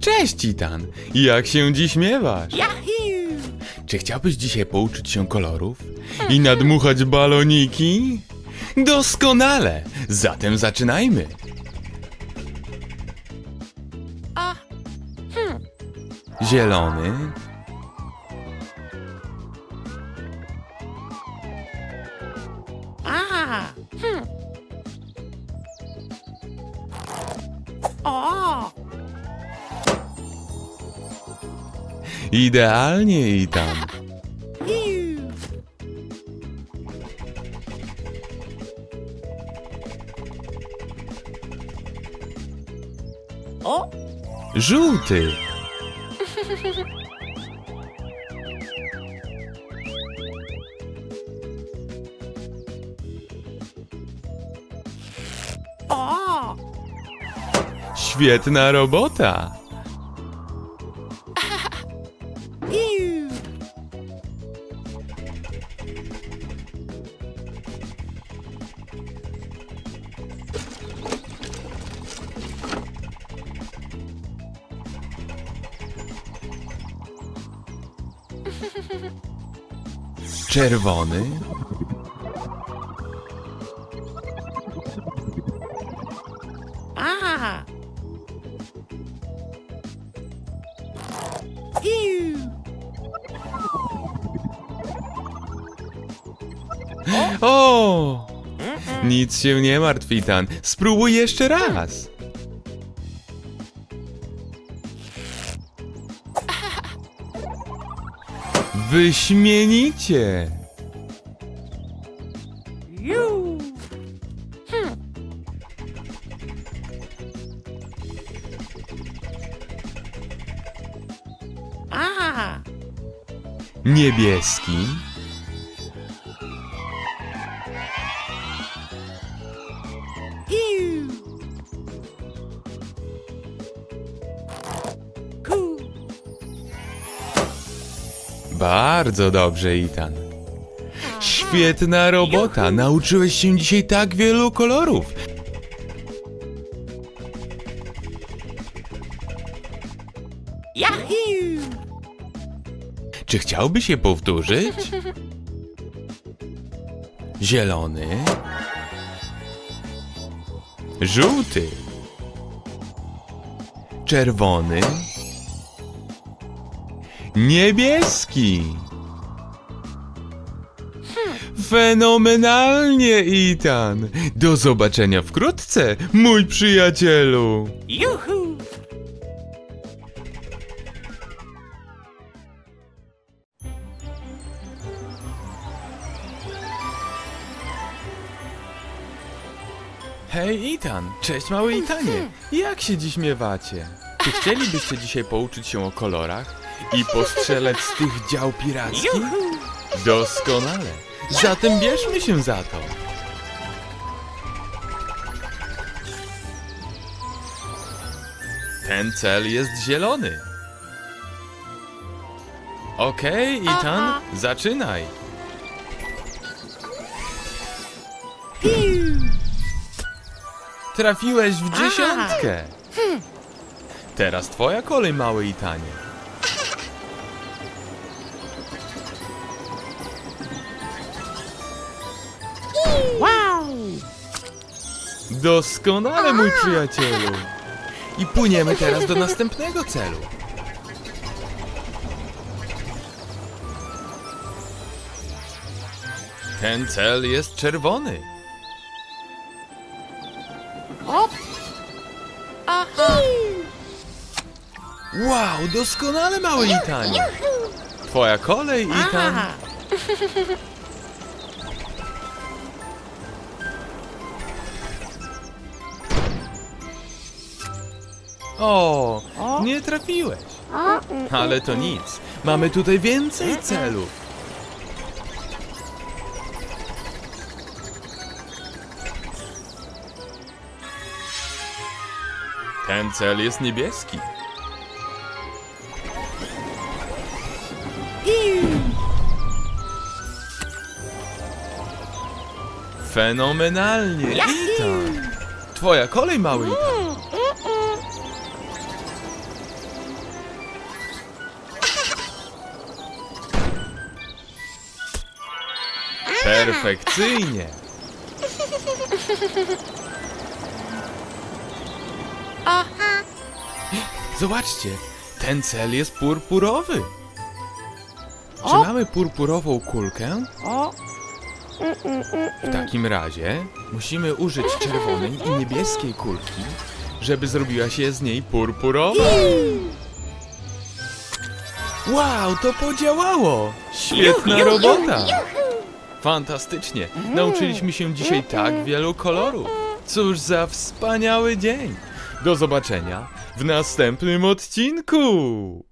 Cześć, Titan! Jak się dziś miewasz? Yahoo! Czy chciałbyś dzisiaj pouczyć się kolorów i nadmuchać baloniki? Doskonale! Zatem zaczynajmy! A, Zielony, a, hm. O, idealnie, Itan. hiu. O, Żółty, o, świetna robota! Czerwony, A. O! Nic się nie martw. Spróbuj jeszcze raz. Wyśmienicie! Ju. A. Niebieski, bardzo dobrze, Itan. Świetna robota! Nauczyłeś się dzisiaj tak wielu kolorów. Yahoo! Czy chciałbyś je powtórzyć? Zielony. Żółty. Czerwony. Niebieski. Fenomenalnie, Itan. Do zobaczenia wkrótce, mój przyjacielu. Juhu! Hej, Itan! Cześć, mały Itanie! Jak się dziś miewacie? Czy chcielibyście dzisiaj pouczyć się o kolorach i postrzelać z tych dział pirackich? Doskonale! Zatem bierzmy się za to! Ten cel jest zielony. Okej, Itan, Aha. zaczynaj! Trafiłeś w dziesiątkę! Teraz twoja kolej, mały Itanie. Doskonale, mój przyjacielu! I płyniemy teraz do następnego celu. Ten cel jest czerwony. Hop! Aha! Wow, doskonale, mały Itanie! Twoja kolej, Itan. Aha! O, nie trafiłeś. Ale to nic. Mamy tutaj więcej celów. Ten cel jest niebieski. Fenomenalnie, Itan. Twoja kolej, mały Itan. Perfekcyjnie. Aha. Zobaczcie, ten cel jest purpurowy. Czy O. mamy purpurową kulkę? O. W takim razie musimy użyć czerwonej i niebieskiej kulki, żeby zrobiła się z niej purpurowa. Wow, to podziałało! Świetna robota! Fantastycznie! Nauczyliśmy się dzisiaj tak wielu kolorów. Cóż za wspaniały dzień! Do zobaczenia w następnym odcinku!